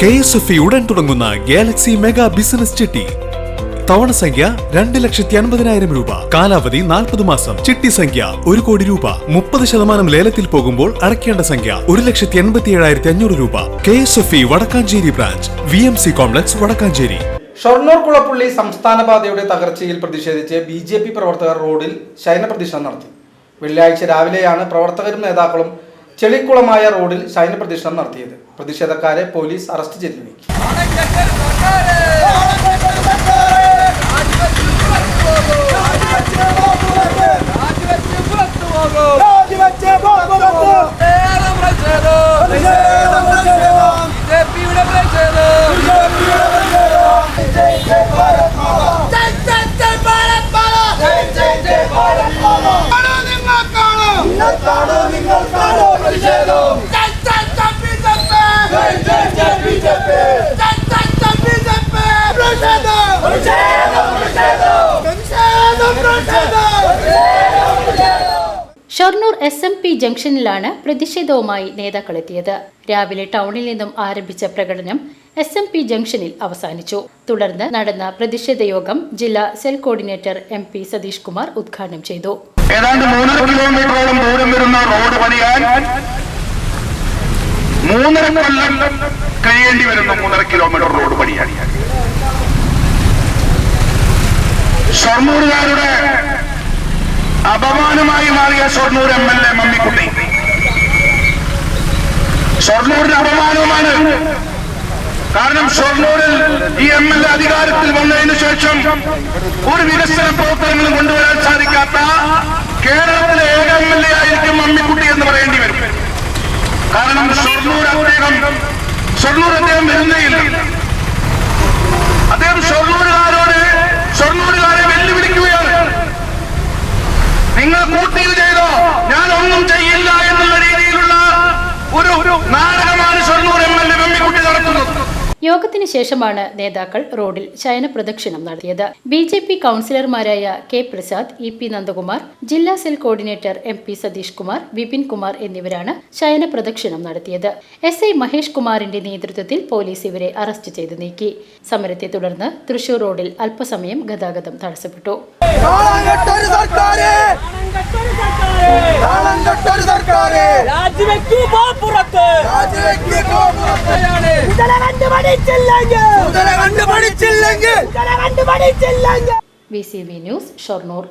K S F ഉടൻ തുടങ്ങുന്ന Galaxy mega business ചിട്ടി. തവണ സംഖ്യ രണ്ട് ലക്ഷത്തി അൻപതിനായിരം രൂപ. കാലാവധി നാൽപ്പത് മാസം. ചിട്ടി സംഖ്യ ഒരു കോടി രൂപ. മുപ്പത് ശതമാനം ലേലത്തിൽ പോകുമ്പോൾ അടയ്ക്കേണ്ട സംഖ്യ ഒരു ലക്ഷത്തി എൺപത്തി ഏഴായിരത്തി അഞ്ഞൂറ് രൂപ. K S F E Vadakkanchery branch. V M C complex Vadakkanchery. Shoranur Kulappully സംസ്ഥാന പാതയുടെ തകർച്ചയിൽ പ്രതിഷേധിച്ച് ബി ജെ പി പ്രവർത്തകർ റോഡിൽ ശയന പ്രതിഷേധം നടത്തി. വെള്ളിയാഴ്ച രാവിലെയാണ് പ്രവർത്തകരും നേതാക്കളും ചെളിക്കുളമായ റോഡിൽ ശയന പ്രതിഷേധം നടത്തിയത്. പ്രതിഷേധക്കാരെ പോലീസ് അറസ്റ്റ് ചെയ്തു നീക്കി. ഷൊർണൂർ എസ് എം പി ജംഗ്ഷനിലാണ് പ്രതിഷേധവുമായി നേതാക്കളെത്തിയത്. രാവിലെ ടൗണിൽ നിന്നും ആരംഭിച്ച പ്രകടനം എസ് എം പി ജംഗ്ഷനിൽ അവസാനിച്ചു. തുടർന്ന് നടന്ന പ്രതിഷേധ യോഗം ജില്ലാ cell coordinator M P Satheesh Kumar ഉദ്ഘാടനം ചെയ്തു. ഏതാണ്ട് കിലോമീറ്ററോളം ദൂരം വരുന്ന റോഡ് പണിയാൻ മൂന്നര കൊല്ലം കഴിയേണ്ടി വരുന്ന മൂന്നര കിലോമീറ്റർ റോഡ് പണിയാണ്. ഷൊർണൂരുകാരുടെ അപമാനമായി മാറിയ Shoranur M L A Mammikutty. ഷൊർണൂരിന്റെ അപമാനവുമാണ്. കാരണം ഷൊർണൂരിൽ ഈ എം എൽ എ അധികാരത്തിൽ വന്നതിന് ശേഷം ഒരു വികസന പ്രവർത്തനങ്ങളും കൊണ്ടുവരാൻ സാധിക്കാത്ത കേരളത്തിലെ ഏക എം എൽ എ ആയിരിക്കും മമ്മിക്കുട്ടി എന്ന് പറയേണ്ടി വരും. കാരണം ഷൊർണൂർ അദ്ദേഹം വരുന്നേയില്ല അദ്ദേഹം ഷൊർണൂരുകാരോട് ഷൊർണൂരുകാരെ വെല്ലുവിളിക്കുകയാണ്. നിങ്ങൾ കൂട്ടിയിൽ ചെയ്തോ? ഞാൻ ഒന്നും ചെയ്യില്ല എന്നുള്ള രീതിയിലുള്ള ഒരു ഒരു നാടകമാണ് Shoranur M L A Mammikutty നടത്തുന്നത് യോഗത്തിന് ശേഷമാണ് നേതാക്കൾ റോഡിൽ ശയന പ്രദക്ഷിണം നടത്തിയത്. ബി ജെ പി കൗൺസിലർമാരായ K Prasad E P Nandakumar ജില്ലാ cell coordinator M P Satheesh Kumar Vipin Kumar എന്നിവരാണ് ശയന പ്രദക്ഷിണം നടത്തിയത്. എസ് ഐ മഹേഷ് കുമാറിന്റെ നേതൃത്വത്തിൽ പോലീസ് ഇവരെ അറസ്റ്റ് ചെയ്ത് നീക്കി. സമരത്തെ തുടർന്ന് തൃശൂർ റോഡിൽ അല്പസമയം ഗതാഗതം തടസ്സപ്പെട്ടു. രാജിവെക്കൂ പുറത്ത് രാജിവെക്ക് പുറത്ത്. കണ്ടുപഠിച്ചില്ലെങ്കിൽ. V C V news Shoranur.